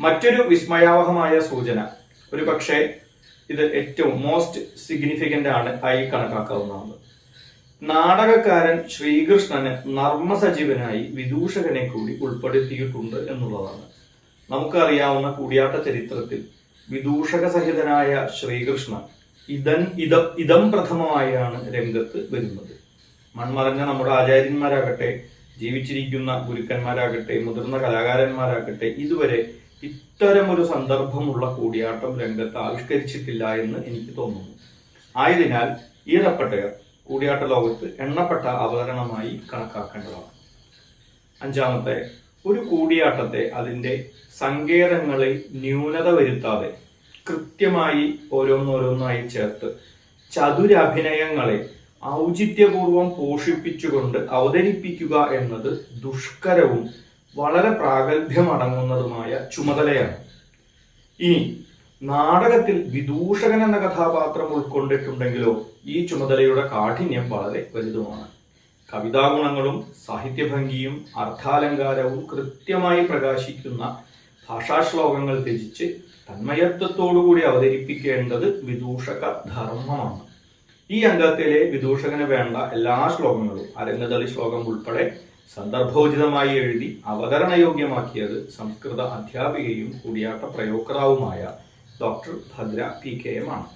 മറ്റൊരു വിസ്മയാവഹമായ സൂചന. ഒരു പക്ഷേ ഇത് ഏറ്റവും മോസ്റ്റ് സിഗ്നിഫിക്കന്റ് ആണ് ആയി കണക്കാക്കാവുന്നതാണ്. നാടകക്കാരൻ ശ്രീകൃഷ്ണന് നർമ്മസജീവനായി വിദൂഷകനെ കൂടി ഉൾപ്പെടുത്തിയിട്ടുണ്ട് എന്നുള്ളതാണ്. നമുക്കറിയാവുന്ന കൂടിയാട്ട ചരിത്രത്തിൽ വിദൂഷക സഹിതനായ ശ്രീകൃഷ്ണൻ ഇതൻ ഇത ഇതം പ്രഥമമായാണ് രംഗത്ത് വരുന്നത്. മൺമറഞ്ഞ നമ്മുടെ ആചാര്യന്മാരാകട്ടെ ജീവിച്ചിരിക്കുന്ന ഗുരുക്കന്മാരാകട്ടെ മുതിർന്ന കലാകാരന്മാരാകട്ടെ ഇതുവരെ ഇത്തരമൊരു സന്ദർഭമുള്ള കൂടിയാട്ടം രംഗത്ത് ആവിഷ്കരിച്ചിട്ടില്ല എന്ന് എനിക്ക് തോന്നുന്നു. ആയതിനാൽ ഈറപ്പെട്ടയർ കൂടിയാട്ട ലോകത്ത് എണ്ണപ്പെട്ട അവതരണമായി കണക്കാക്കേണ്ടതാണ്. അഞ്ചാമത്തെ ഒരു കൂടിയാട്ടത്തെ അതിന്റെ സങ്കേതങ്ങളിൽ ന്യൂനത വരുത്താതെ കൃത്യമായി ഓരോന്നോരോന്നായി ചേർത്ത് ചതുരഭിനയങ്ങളെ ഔചിത്യപൂർവം പോഷിപ്പിച്ചുകൊണ്ട് അവതരിപ്പിക്കുക എന്നത് ദുഷ്കരവും വളരെ പ്രാഗൽഭ്യമടങ്ങുന്നതുമായ ചുമതലയാണ്. ഇനി നാടകത്തിൽ വിദൂഷകൻ എന്ന കഥാപാത്രം ഉൾക്കൊണ്ടിട്ടുണ്ടെങ്കിലോ ഈ ചുമതലയുടെ കാഠിന്യം വളരെ വലുതുമാണ്. കവിതാഗുണങ്ങളും സാഹിത്യഭംഗിയും അർത്ഥാലങ്കാരവും കൃത്യമായി പ്രകാശിക്കുന്ന ഭാഷാശ്ലോകങ്ങൾ രചിച്ച് തന്മയത്വത്തോടുകൂടി അവതരിപ്പിക്കേണ്ടത് വിദൂഷക ധർമ്മമാണ്. ഈ അംഗത്തിലെ വിദൂഷകന് വേണ്ട എല്ലാ ശ്ലോകങ്ങളും അരങ്ങതളി ശ്ലോകം ഉൾപ്പെടെ സന്ദർഭോചിതമായി എഴുതി അവതരണയോഗ്യമാക്കിയത് സംസ്കൃത അധ്യാപികയും കൂടിയാട്ട പ്രയോക്താവുമായ doctor Bhadra P K M ആണ്.